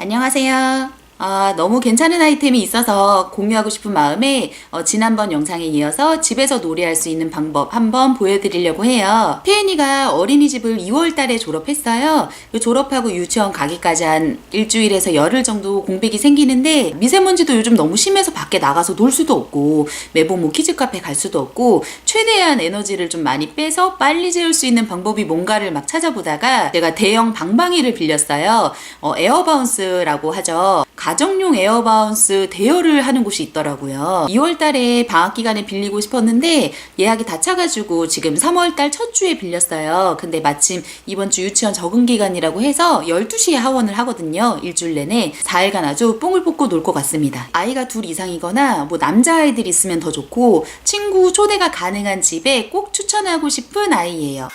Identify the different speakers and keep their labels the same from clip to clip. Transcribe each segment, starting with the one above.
Speaker 1: 안녕하세요. 아, 너무 괜찮은 아이템이 있어서 공유하고 싶은 마음에 어, 지난번 영상에 이어서 집에서 놀이할 수 있는 방법 한번 보여드리려고 해요. 태은이가 어린이집을 2월 달에 졸업했어요. 그 졸업하고 유치원 가기까지 한 일주일에서 열흘 정도 공백이 생기는데 미세먼지도 요즘 너무 심해서 밖에 나가서 놀 수도 없고 매번 뭐 키즈 카페 갈 수도 없고 최대한 에너지를 좀 많이 빼서 빨리 재울 수 있는 방법이 뭔가를 막 찾아보다가 제가 대형 방방이를 빌렸어요. 어, 에어바운스라고 하죠. 가정용 에어바운스 대여를 하는 곳이 있더라고요. 2월 달에 방학 기간에 빌리고 싶었는데 예약이 다 차가지고 지금 3월 달 첫 주에 빌렸어요. 근데 마침 이번 주 유치원 적응 기간이라고 해서 12시에 하원을 하거든요. 일주일 내내 4일간 아주 뽕을 뽑고 놀 것 같습니다. 아이가 둘 이상이거나 뭐 남자아이들 있으면 더 좋고 친구 초대가 가능한 집에 꼭 추천하고 싶은 아이예요.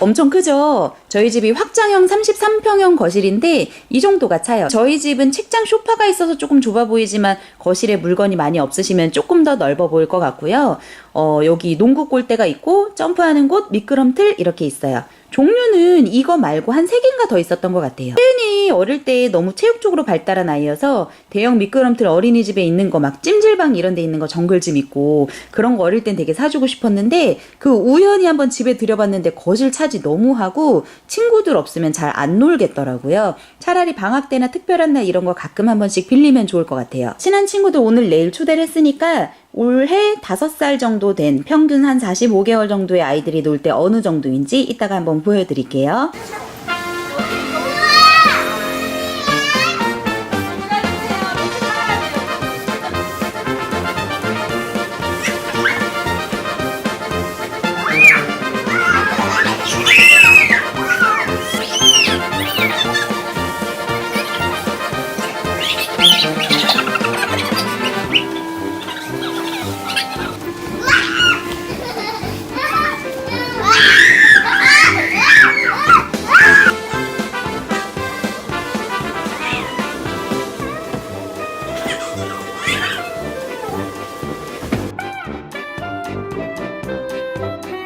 Speaker 1: 엄청 크죠? 저희 집이 확장형 33평형 거실인데 이 정도가 차요. 저희 집은 책장 소파가 있어서 조금 좁아 보이지만 거실에 물건이 많이 없으시면 조금 더 넓어 보일 것 같고요. 어, 여기 농구 골대가 있고 점프하는 곳, 미끄럼틀 이렇게 있어요. 종류는 이거 말고 한 3개인가 더 있었던 것 같아요. 태은이 어릴 때 너무 체육적으로 발달한 아이여서 대형 미끄럼틀 어린이집에 있는 거 막 찜질방 이런 데 있는 거 정글짐 있고 그런 거 어릴 땐 되게 사주고 싶었는데 그 우연히 한번 집에 들여봤는데 거실 차지 너무 하고 친구들 없으면 잘 안 놀겠더라고요. 차라리 방학 때나 특별한 날 이런 거 가끔 한 번씩 빌리면 좋을 것 같아요. 친한 친구들 오늘 내일 초대를 했으니까 올해 5살 정도 된 평균 한 45개월 정도의 아이들이 놀 때 어느 정도인지 이따가 한번 보여드릴게요.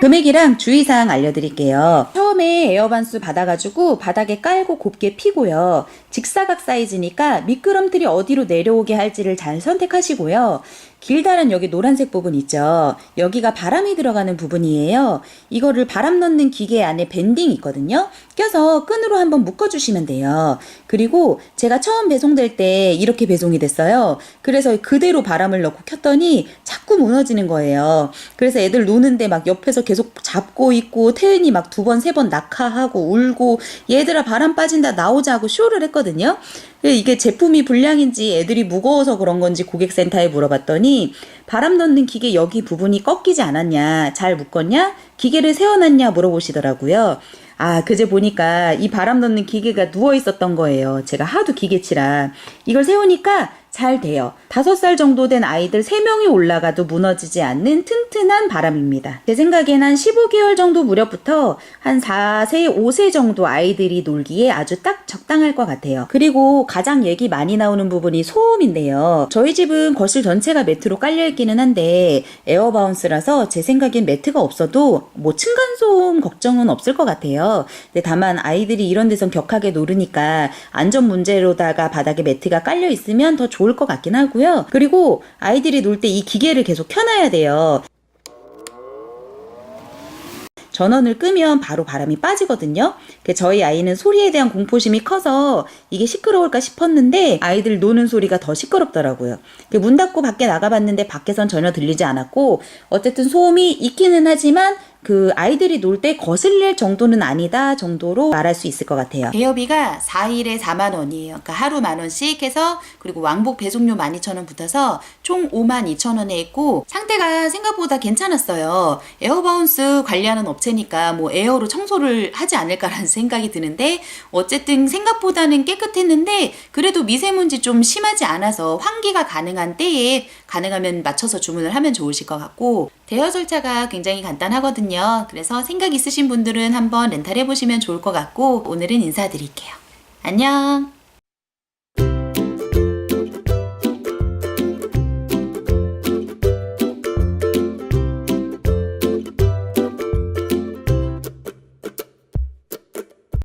Speaker 1: 금액이랑 주의사항 알려드릴게요. 처음에 에어반스 받아가지고 바닥에 깔고 곱게 피고요. 직사각 사이즈니까 미끄럼틀이 어디로 내려오게 할지를 잘 선택하시고요. 길다란 여기 노란색 부분 있죠. 여기가 바람이 들어가는 부분이에요. 이거를 바람 넣는 기계 안에 밴딩 있거든요. 껴서 끈으로 한번 묶어주시면 돼요. 그리고 제가 처음 배송될 때 이렇게 배송이 됐어요. 그래서 그대로 바람을 넣고 켰더니 자꾸 무너지는 거예요. 그래서 애들 노는데 막 옆에서 계속 잡고 있고 태은이 막 두 번, 세 번 낙하하고 울고 얘들아 바람 빠진다 나오자고 쇼를 했거든요. 이게 제품이 불량인지 애들이 무거워서 그런 건지 고객센터에 물어봤더니 바람 넣는 기계 여기 부분이 꺾이지 않았냐, 잘 묶었냐, 기계를 세워놨냐 물어보시더라고요. 아, 그제 보니까 이 바람 넣는 기계가 누워 있었던 거예요. 제가 하도 기계치라. 이걸 세우니까 잘 돼요. 다섯 살 정도 된 아이들 3명이 올라가도 무너지지 않는 튼튼한 바람입니다. 제 생각엔 한 15개월 정도 무렵부터 한 4세, 5세 정도 아이들이 놀기에 아주 딱 적당할 것 같아요. 그리고 가장 얘기 많이 나오는 부분이 소음인데요. 저희 집은 거실 전체가 매트로 깔려있기는 한데 에어바운스라서 제 생각엔 매트가 없어도 뭐 층간소음 걱정은 없을 것 같아요. 근데 다만 아이들이 이런 데선 격하게 노르니까 안전 문제로다가 바닥에 매트가 깔려 있으면 더 좋을 것 같긴 하고요. 그리고 아이들이 놀 때 이 기계를 계속 켜놔야 돼요. 전원을 끄면 바로 바람이 빠지거든요. 그 저희 아이는 소리에 대한 공포심이 커서 이게 시끄러울까 싶었는데 아이들 노는 소리가 더 시끄럽더라고요. 그문 닫고 밖에 나가봤는데 밖에선 전혀 들리지 않았고 어쨌든 소음이 있기는 하지만 그 아이들이 놀 때 거슬릴 정도는 아니다 정도로 말할 수 있을 것 같아요. 대여비가 4일에 4만 원이에요. 그러니까 하루 만 원씩 해서 그리고 왕복 배송료 12,000원 붙어서 총 5만 2천 원에 있고 상태가 생각보다 괜찮았어요. 에어바운스 관리하는 업체니까 뭐 에어로 청소를 하지 않을까라는 생각이 드는데 어쨌든 생각보다는 깨끗했는데 그래도 미세먼지 좀 심하지 않아서 환기가 가능한 때에 가능하면 맞춰서 주문을 하면 좋으실 것 같고 대여 절차가 굉장히 간단하거든요. 그래서 생각 있으신 분들은 한번 렌탈해 보시면 좋을 것 같고 오늘은 인사드릴게요. 안녕.